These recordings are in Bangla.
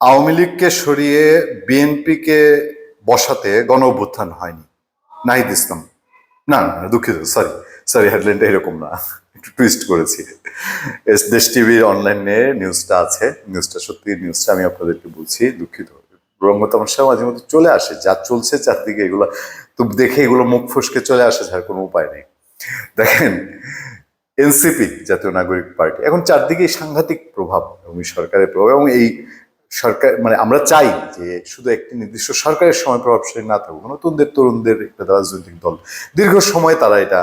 আওয়ামী লীগকে সরিয়ে বিএনপিকে বসাতে গণ অভ্যুত্থান হয়নি। নাহিদ ইসলাম। না না দুঃখিত সরি সরি হেডলাইনটা এরকম না। একটু টুইস্ট করেছি। দেশ টিভির অনলাইনে নিউজটা আছে নিউজটা সত্যি নিউজটা আমি আপনাদেরকে বলছি, দুঃখিত। রঙ্গ তামাশা মাঝে মধ্যে চলে আসে, যা চলছে চারদিকে এগুলো, তো দেখে এগুলো মুখ ফসকে চলে আসে, যার কোনো উপায় নেই। দেখেন, এনসিপি, জাতীয় নাগরিক পার্টি, এখন চারদিকে সাংঘাতিক প্রভাব, এবং সরকারের প্রভাব, এবং এই সরকার মানে আমরা চাই যে শুধু একটি নির্দিষ্ট সরকারের সময় প্রভাবশালী না থাকুক নতুনদের তরুণদের একটা রাজনৈতিক দল। দীর্ঘ সময় তারা এটা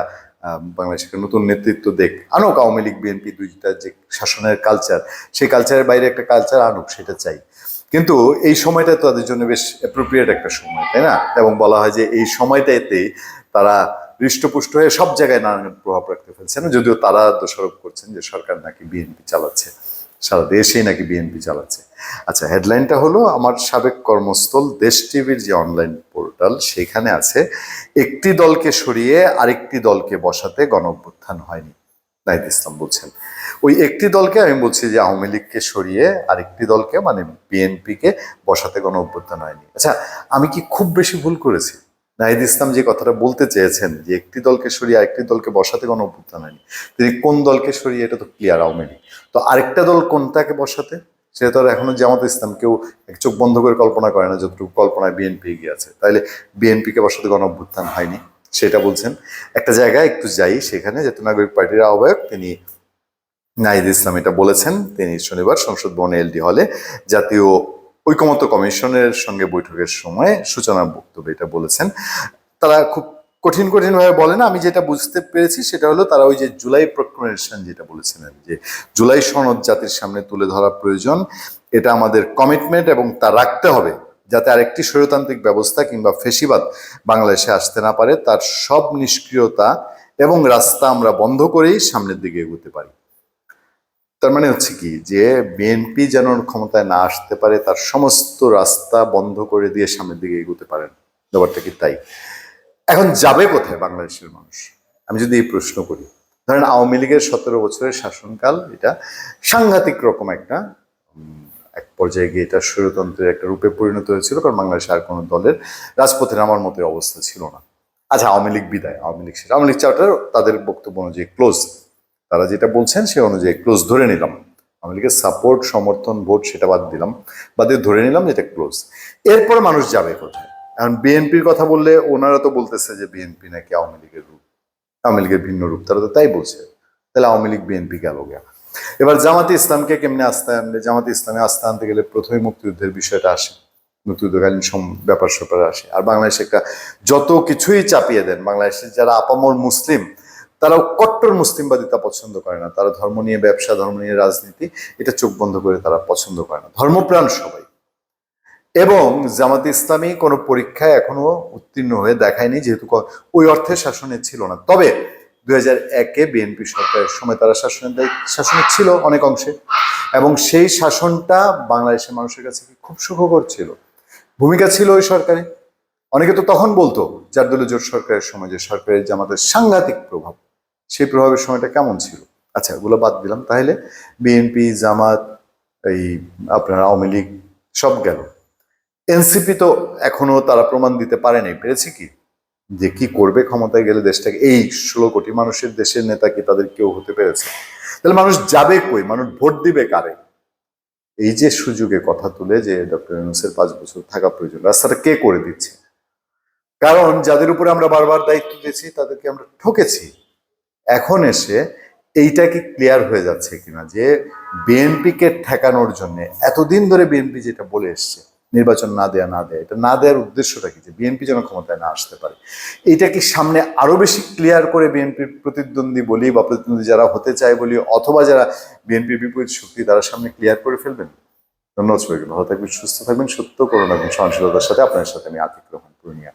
আহ, বাংলাদেশকে নতুন নেতৃত্ব দেখ আনুক। আওয়ামী লীগ বিএনপি দুইটা যে শাসনের কালচার সেই কালচারের বাইরে একটা কালচার আনুক সেটা চাই। কিন্তু এই সময়টা তাদের জন্য বেশ অ্যাপ্রোপ্রিয়েট একটা সময় তাই না? এবং বলা হয় যে এই সময়টাতে তারা হৃষ্টপুষ্ট হয়ে সব জায়গায় নানান প্রভাব রাখতে ফেলছেন যদিও তারা দোষারোপ করছেন যে সরকার নাকি বিএনপি চালাচ্ছে। সারা দেশেই নাকি বিএনপি চালাচ্ছে। আচ্ছা হেডলাইনটা হলো আমার সাবেক কর্মস্থল দেশ টিভির যে অনলাইন পোর্টাল সেখানে আছে, একটি দলকে সরিয়ে আরেকটি দলকে বসাতে গণ অভ্যুত্থান হয়নি। নাহিদ ইসলাম বলছেন, ওই একটি দলকে আমি বলছি যে আওয়ামী লীগকে সরিয়ে আরেকটি দলকে মানে বিএনপিকে বসাতে গণ অভ্যুত্থান হয়নি। আচ্ছা আমি কি খুব বেশি ভুল করেছি? নাহিদ ইসলাম যে কথাটা বলতে চেয়েছেন যে একটি দলকে সরিয়ে আরেকটি দলকে বসাতে কোনো অভ্যুত্থান হয়নি। তিনি কোন দলকে সরিয়ে, এটা তো ক্লিয়ার আওয়ামী তো আরেকটা দল কোনটাকে বসাতে? সেটা তো আর এখনও জামাত ইসলাম কেউ এক চোখ বন্ধ করে কল্পনা করে না যতটুকু কল্পনায় বিএনপি এগিয়ে আছে। তাইলে বিএনপিকে বসাতে গণ অভ্যুত্থান হয়নি, সেটা বলছেন। একটা জায়গায় একটু যাই, সেখানে জাতীয় নাগরিক পার্টির আহ্বায়ক তিনি নাহিদ ইসলাম এটা বলেছেন। তিনি শনিবার সংসদ ভবনে এলডি হলে জাতীয় ঐকমত্য কমিশনের সঙ্গে বৈঠকের সময় সূচনা বক্তব্যে এটা বলেছেন। তারা খুব কঠিন কঠিন ভাবে বলে না, আমি যেটা বুঝতে পেরেছি সেটা হলো তারা ওই যে জুলাই প্রক্রমেশন যেটা বলেছিলেন যে জুলাই সনদ জাতির সামনে তুলে ধরা প্রয়োজন, এটা আমাদের কমিটমেন্ট এবং তা রাখতে হবে যাতে আরেকটি স্বৈরতান্ত্রিক ব্যবস্থা কিংবা ফেসিবাদ বাংলাদেশে আসতে না পারে, তার সব নিষ্ক্রিয়তা এবং রাস্তা আমরা বন্ধ করেই সামনের দিকে এগোতে পারি। তার মানে হচ্ছে কি যে বিএনপি যেন ক্ষমতায় না আসতে পারে, তার সমস্ত রাস্তা বন্ধ করে দিয়ে সামনের দিকে এগোতে পারেন। ব্যাপারটা কি তাই? এখন যাবে কোথায় বাংলাদেশের মানুষ? আমি যদি এই প্রশ্ন করি, ধরেন আওয়ামী লীগের সতেরো বছরের শাসনকাল, এটা সাংঘাতিক রকম একটা এক পর্যায়ে গিয়ে এটা স্বৈরতন্ত্রের একটা রূপে পরিণত হয়েছিল, কারণ বাংলাদেশে আর কোনো দলের রাজপথে নামার মতো অবস্থা ছিল না। আচ্ছা আওয়ামী লীগ বিদায়, আওয়ামী লীগ। আওয়ামী লীগ চার্টার তাদের বক্তব্য অনুযায়ী ক্লোজ তারা যেটা বলছেন সে অনুযায়ী ক্লোজ ধরে নিলাম। আওয়ামী লীগের সাপোর্ট সমর্থন ভোট সেটা বাদ দিলাম। বাদ দিয়ে ধরে নিলাম যেটা ক্লোজ এরপর মানুষ যাবে কোথায়? এখন বিএনপির কথা বললে ওনারা তো বলতেছে যে বিএনপি নাকি আওয়ামী লীগের রূপ। আওয়ামী লীগের ভিন্ন রূপ, তারা তো তাই বলছে। তাহলে আওয়ামী লীগ বিএনপি গেল গা এবার জামাতে ইসলামকে কেমনে আস্তে আনবে? জামাতে ইসলামে আস্তে আনতে গেলে প্রথমে মুক্তিযুদ্ধের বিষয়টা আসে। মুক্তিযুদ্ধকালীন ব্যাপার স্যাপার আসে। আর বাংলাদেশে একটা যত কিছুই চাপিয়ে দেন, বাংলাদেশের যারা আপামর মুসলিম তারাও কট্টর মুসলিমবাদী তা পছন্দ করে না। তারা ধর্ম নিয়ে ব্যবসা, ধর্ম নিয়ে রাজনীতি, এটা চোখ বন্ধ করে তারা পছন্দ করে না। ধর্মপ্রাণ সবাই। এবং জামাত ইসলামী কোনো পরীক্ষায় এখনও উত্তীর্ণ হয়ে দেখায়নি, যেহেতু ওই অর্থে শাসনে ছিল না। তবে দুই হাজার একে বিএনপি সরকারের সময় তারা শাসনের শাসনে ছিল অনেক অংশে। এবং সেই শাসনটা বাংলাদেশের মানুষের কাছে কি খুব সুখকর ছিল? ভূমিকা ছিল ওই সরকারে। অনেকে তো তখন বলতো যার দলীয় জোট সরকারের সময় যে সরকারের জামাতের সাংঘাতিক প্রভাব। সেই প্রভাবের সময়টা কেমন ছিল? আচ্ছা ওগুলো বাদ দিলাম। তাহলে বিএনপি জামাত, এই আপনার আওয়ামী লীগ সব গেল। এনসিপি তো এখনও তারা প্রমাণ দিতে পারেনি। পেরেছে কি? যে কি করবে ক্ষমতায় গেলে দেশটাকে? এই ষোলো কোটি মানুষের দেশের নেতা কি তাদের কেউ হতে পেরেছে? তাহলে মানুষ যাবে কই? মানুষ ভোট দিবে কারে? এই যে সুযোগে কথা তুলে যে ডক্টর ইউনুসের পাঁচ বছর থাকা প্রয়োজন, রাস্তাটা কে করে দিচ্ছে? কারণ যাদের উপরে আমরা বারবার দায়িত্ব দিয়েছি, তাদেরকে আমরা ঠকেছি। এখন এসে এইটা কি ক্লিয়ার হয়ে যাচ্ছে কিনা? যে বিএনপিকে ঠেকানোর জন্য, এতদিন ধরে বিএনপি যেটা বলে এসছে, নির্বাচন না দেয়া না দেয়া, এটা না দেওয়ার উদ্দেশ্যটা কি? যে বিএনপি যেন ক্ষমতায় না আসতে পারে। এটা কি সামনে আরও বেশি ক্লিয়ার করে বিএনপির প্রতিদ্বন্দ্বী বলি বা প্রতিদ্বন্দ্বী যারা হতে চায় বলি, অথবা যারা বিএনপির বিপরীত শক্তি, তারা সামনে ক্লিয়ার করে ফেলবেন? ধন্যবাদ ভালো থাকবেন, সুস্থ থাকবেন, সত্য করুন এবং সহনশীলতার সাথে আপনার সাথে আমি আতিক রহমান পূর্ণিয়া।